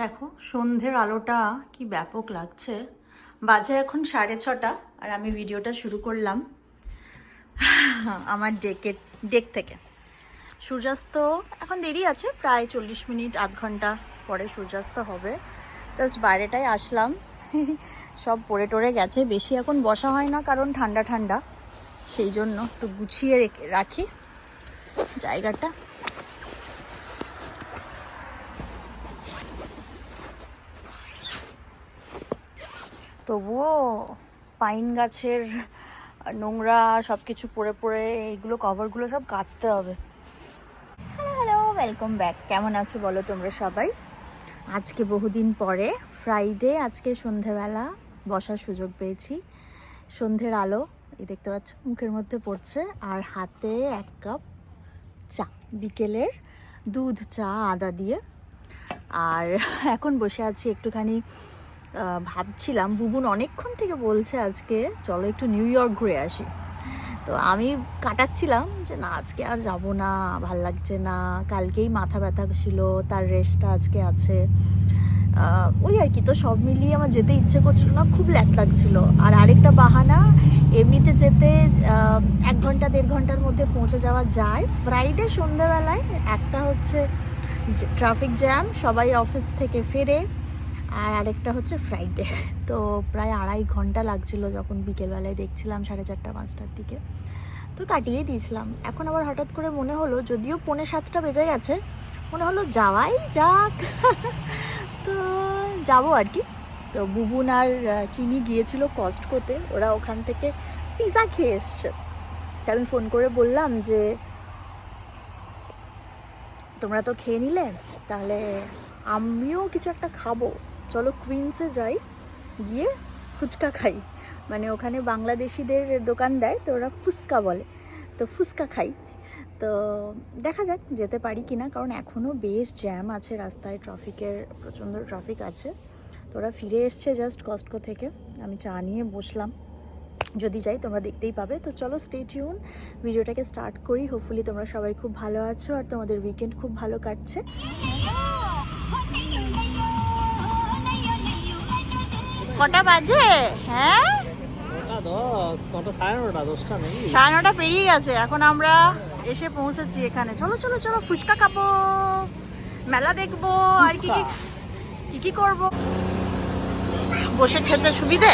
দেখো, সন্ধ্যের আলোটা কি ব্যাপক লাগছে। বাজে এখন সাড়ে ছটা, আর আমি ভিডিওটা শুরু করলাম আমার ডেকে ডেক থেকে। সূর্যাস্ত এখন দেরি আছে, প্রায় চল্লিশ মিনিট, আধ ঘণ্টা পরে সূর্যাস্ত হবে। জাস্ট বাইরেটাই আসলাম। সব পড়ে টরে গেছে। বেশি এখন বসা হয় না, কারণ ঠান্ডা ঠান্ডা। সেই জন্য একটু গুছিয়ে রাখি। জায়গাটা তবুও পাইন গাছের নোংরা সব কিছু পড়ে পড়ে এইগুলো কভারগুলো সব কাচতে হবে। হ্যালো ওয়েলকাম ব্যাক কেমন আছো বলো তোমরা সবাই? আজকে বহুদিন পরে ফ্রাইডে আজকে সন্ধেবেলা বসার সুযোগ পেয়েছি। সন্ধ্যের আলো, এই দেখতে পাচ্ছ, মুখের মধ্যে পড়ছে, আর হাতে এক কাপ চা, বিকেলের দুধ চা, আদা দিয়ে। আর এখন বসে আছি একটুখানি ভাবছিলাম, বুবুন অনেকক্ষণ থেকে বলছে আজকে, চলো একটু নিউ ইয়র্ক ঘুরে আসি। তো আমি কাটাচ্ছিলাম যে, না, আজকে আর যাব না, ভালো লাগছে না। কালকেই মাথা ব্যথা ছিল, তার রেস্টটা আজকে আছে। ওই আর কি, তো সব মিলিয়ে আমার যেতে ইচ্ছে করছিল না, খুব ল্যাত লাগছিল। আর আরেকটা বাহানা, এমনিতে যেতে এক ঘণ্টা, দেড় ঘণ্টার মধ্যে পৌঁছে যাওয়া যায়। ফ্রাইডে সন্ধ্যেবেলায় একটা হচ্ছে ট্রাফিক জ্যাম সবাই অফিস থেকে ফেরে আর আরেকটা হচ্ছে ফ্রাইডে তো প্রায় আড়াই ঘণ্টা লাগছিল যখন বিকেলবেলায় দেখছিলাম, সাড়ে চারটা, পাঁচটার দিকে। তো কাটিয়ে দিয়েছিলাম। এখন আবার হঠাৎ করে মনে হলো, যদিও পৌনে সাতটা বেজে গেছে, মনে হলো যাওয়াই যাক। তো যাব আর কি। তো বুবুন আর চিনি গিয়েছিল কস্ট করতে। ওরা ওখান থেকে পিৎজা খেয়ে এসছে। আমি ফোন করে বললাম যে, তোমরা তো খেয়ে নিলে, তাহলে আমিও কিছু একটা খাব। চলো কুইন্সে যাই, গিয়ে ফুচকা খাই। মানে ওখানে বাংলাদেশিদের দোকান দেয়, তো ওরা ফুচকা বলে। তো ফুচকা খাই। তো দেখা যাক, যেতে পারি কি না কারণ এখনও বেশ জ্যাম আছে রাস্তায় ট্রাফিকের প্রচণ্ড ট্রাফিক আছে। তো ওরা ফিরে এসছে জাস্ট কস্টকো থেকে। আমি চা নিয়ে বসলাম। যদি যাই, তোমরা দেখতেই পাবে। তো চলো স্টে টিউন ভিডিওটাকে স্টার্ট করি। হোপফুলি তোমরা সবাই খুব ভালো আছো, আর তোমাদের উইকেন্ড খুব ভালো কাটছে। কটা বাজে? হ্যাঁ? সাড়ে নটা পেরিয়ে গেছে এখন আমরা এসে পৌঁছেছি এখানে। চলো চলো চলো ফুচকা খাব। মেলা দেখব আর কি কি কি করব? বসে খেতে সুবিধে?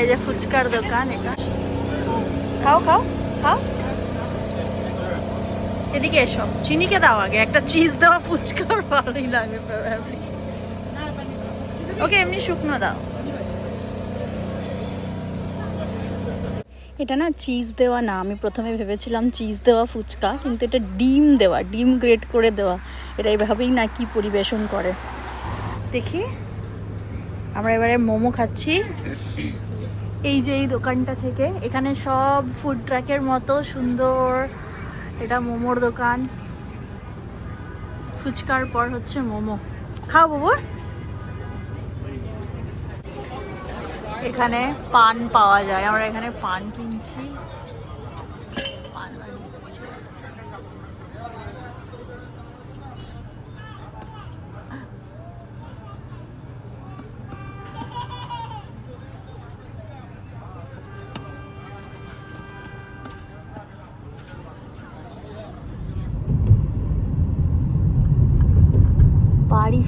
এই যে ফুচকার দোকান এটা। খাও খাও খাও। এদিকে এসো। চিনিকে দাও আগে একটা চিজ দেওয়া ফুচকার ভালোই লাগে ওকে এমনি শুকনো দাও। এটা না চিজ দেওয়া না আমি প্রথমে ভেবেছিলাম চিজ দেওয়া ফুচকা কিন্তু এটা ডিম দেওয়া ডিম গ্রেট করে দেওয়া। এটা এইভাবেই না কি পরিবেশন করে। দেখি। আমরা এবারে মোমো খাচ্ছি। এই যে এই দোকানটা থেকে এখানে সব ফুড ট্রাকের মতো সুন্দর এটা মোমোর দোকান। ফুচকার পর হচ্ছে মোমো। খাও বাবু এখানে পান পাওয়া যায়। আমরা এখানে পান কিনছি।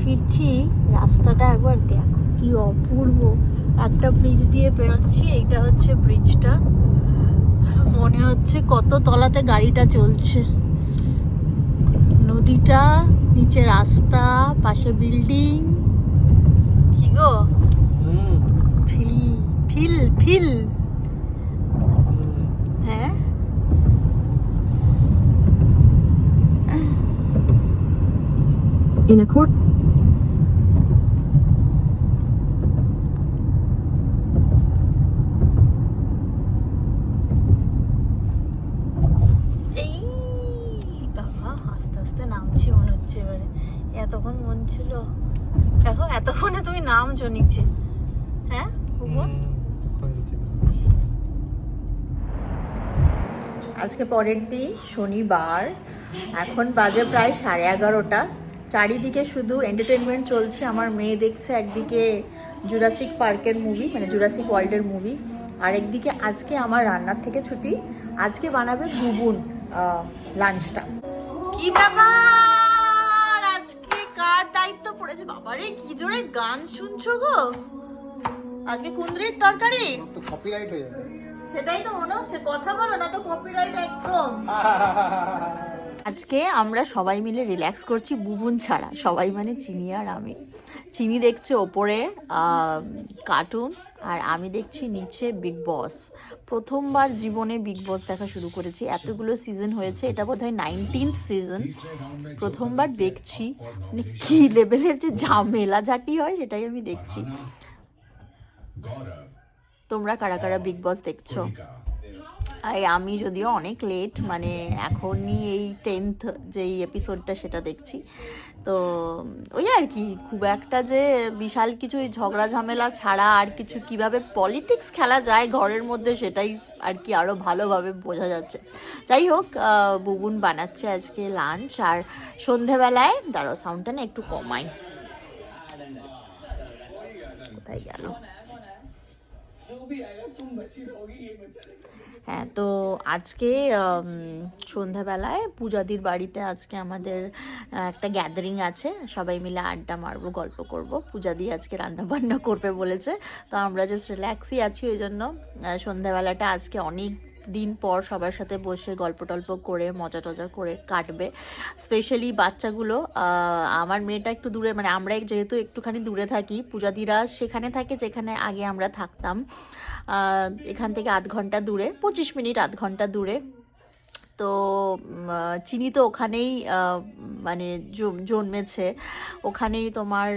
ফিরছি, রাস্তাটা একবার দেখো, কি অপূর্ব। একটা ব্রিজ দিয়ে বেরোচ্ছি, এইটা হচ্ছে ব্রিজটা মনে হচ্ছে কত তলাতে গাড়িটা চলছে। নদীটা, নিচে রাস্তা, পাশে বিল্ডিং কি গো? Feel feel feel. হ্যাঁ? In accord এই বাবা আস্তে আস্তে নামছি মনে হচ্ছে এবারে এতক্ষণ মন ছিল? দেখো এতক্ষণে তুমি নামছো নিচে হ্যাঁ। আজকে পরের দিন শনিবার। এখন বাজে প্রায় সাড়ে এগারোটা। চারিদিকে শুধু এন্টারটেনমেন্ট চলছে। আমার মেয়ে দেখছে একদিকে জুরাসিক পার্কের মুভি মানে জুরাসিক ওয়ার্ল্ডের মুভি আর একদিকে আজকে আমার রান্নার থেকে ছুটি। আজকে বানাবে বুবুন লাঞ্চটা কি ব্যাপার? গান শুনছো গো? আজকে কুন্দ্রির তরকারি? তো কপিরাইট হয়ে যাবে। সেটাই তো মনে হচ্ছে। কথা বলো না তো কপিরাইট একদম। আজকে আমরা সবাই মিলে রিল্যাক্স করছি, বুবুন ছাড়া। সবাই মানে চিনি আর আমি। চিনি দেখছে ওপরে কার্টুন আর আমি দেখছি নিচে বিগ বস প্রথমবার জীবনে বিগ বস দেখা শুরু করেছি। এতগুলো সিজন হয়েছে, এটা বোধ হয় নাইনটিন্থ সিজন প্রথমবার দেখছি। মানে কী লেভেলের যে ঝামেলা ঝাঁটি হয়, সেটাই আমি দেখছি। তোমরা কারা কারা বিগ বস দেখছ? আমি যদিও অনেক লেট মানে এখনই এই টেন্থ যেই এপিসোডটা সেটা দেখছি। তো, ওই আর কি, খুব একটা যে বিশাল কিছু ঝগড়া ঝামেলা ছাড়া আর কিছু কীভাবে পলিটিক্স খেলা যায় ঘরের মধ্যে সেটাই আর কি আরও ভালোভাবে বোঝা যাচ্ছে। যাই হোক বুবুন বানাচ্ছে আজকে লাঞ্চ আর সন্ধেবেলায়, দাঁড়াও সাউন্ডটা না একটু কমাই। কোথায় গেল? হ্যাঁ তো আজকে সন্ধ্যাবেলায় পূজাদির বাড়িতে আজকে আমাদের একটা গ্যাদারিং আছে। সবাই মিলে আড্ডা মারবো, গল্প করব। পূজাদি আজকে রান্না বান্না করবে বলেছে। তো আমরা জাস্ট রিল্যাক্সই আছি ওই জন্য। সন্ধ্যাবেলাটা আজকে অনেক দিন পর সবার সাথে বসে গল্প টল্প করে মজা টজা করে কাটবে। স্পেশালি বাচ্চাগুলো আমার মেয়েটা একটু দূরে মানে আমরা যেহেতু একটুখানি দূরে থাকি, পূজাদিরা সেখানে থাকে যেখানে আগে আমরা থাকতাম। এখান থেকে আধ ঘণ্টা দূরে, পঁচিশ মিনিট আধ ঘণ্টা দূরে। তো চিনি তো ওখানেই মানে জন্মেছে। ওখানেই তোমার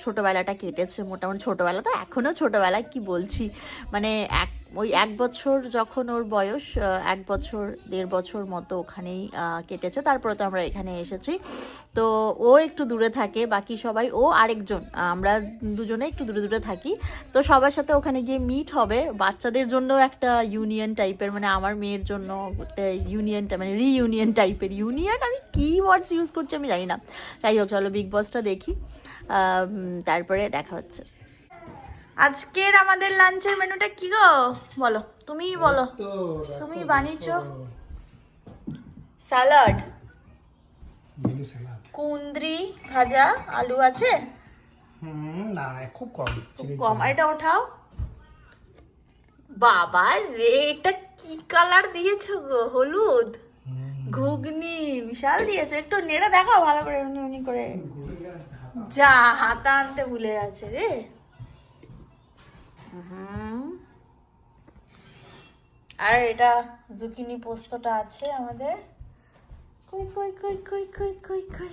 ছোটোবেলাটা কেটেছে মোটামুটি। ছোটোবেলা তো এখনও ছোটবেলা কি বলছি? মানে এক ওই এক বছর যখন ওর বয়স এক বছর, দেড় বছর মতো ওখানেই কেটেছে। তারপরে তো আমরা এখানে এসেছি। তো ও একটু দূরে থাকে, বাকি সবাই ও আরেকজন। আমরা দুজনে একটু দূরে দূরে থাকি। তো সবার সাথে ওখানে গিয়ে মিট হবে। বাচ্চাদের জন্য একটা ইউনিয়ন টাইপের মানে আমার মেয়ের জন্য ইউনিয়নটা মানে রিইউনিয়ন টাইপের ইউনিয়ন আমি কী ওয়ার্ডস ইউজ করছি আমি জানি না। যাই হোক, চলো বিগ বসটা দেখি। তারপরে দেখা হচ্ছে। আজকের আমাদের লাঞ্চের মেনুটা কি গো? বলো তুমিই বলো। তুমি বানিয়েছো? স্যালাড। কুন্দ্রি ভাজা আলু আছে? না খুব কম খুব কম। এটা ওঠাও। বাবা রে এটা কি কালার দিয়েছ গো? হলুদ ঘুগনি বিশাল দিয়েছ। একটু নেড়ে দেখাও ভালো করে উনি উনি করে। যা হাতা আনতে ভুলে গেছে রে। আর এটা জুকিনি পোস্তটা আছে আমাদের। কই কই কই কই কই কই কই।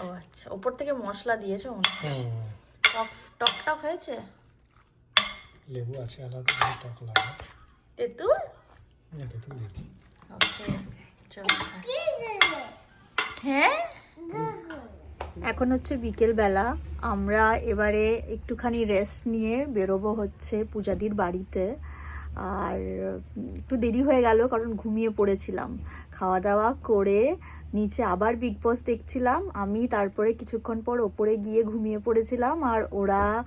ও আচ্ছা ওপর থেকে মশলা দিয়েছ হুম। টক টক টক হয়েছে? লেবু আছে আলাদা করে টক লাগে তেঁতুল? এটা তো দেখি ওকে চলো হ্যাঁ? এখন হচ্ছে বিকেলবেলা। আমরা এবারে একটুখানি রেস্ট নিয়ে বেরোবো হচ্ছে পূজাদির বাড়িতে। আর একটু দেরি হয়ে গেল কারণ ঘুমিয়ে পড়েছিলাম। খাওয়া দাওয়া করে নিচে আবার বিগ বস দেখছিলাম। আমি তারপরে কিছুক্ষণ পর ওপরে গিয়ে ঘুমিয়ে পড়েছিলাম আর ওরা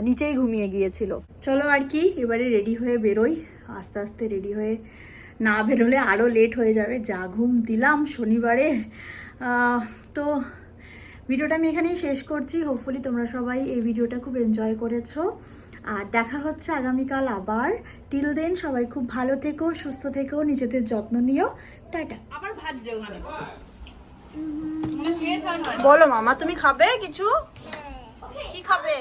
নিচেই ঘুমিয়ে গিয়েছিল। চলো আর কি, এবারে রেডি হয়ে বেরোই। আস্তে আস্তে রেডি হয়ে না বেরোলে আরও লেট হয়ে যাবে। যা ঘুম দিলাম শনিবারে। তো ভিডিওটা আমি এখানেই শেষ করছি। হোপফুলি তোমরা সবাই এই ভিডিওটা খুব এনজয় করেছ। আর দেখা হচ্ছে আগামীকাল আবার। টিল দেন সবাই খুব ভালো থেকো সুস্থ থেকো নিজেদের যত্ন নিও। টাটা। আবার ভাত বলো মামা তুমি খাবে কিছু? কি খাবে?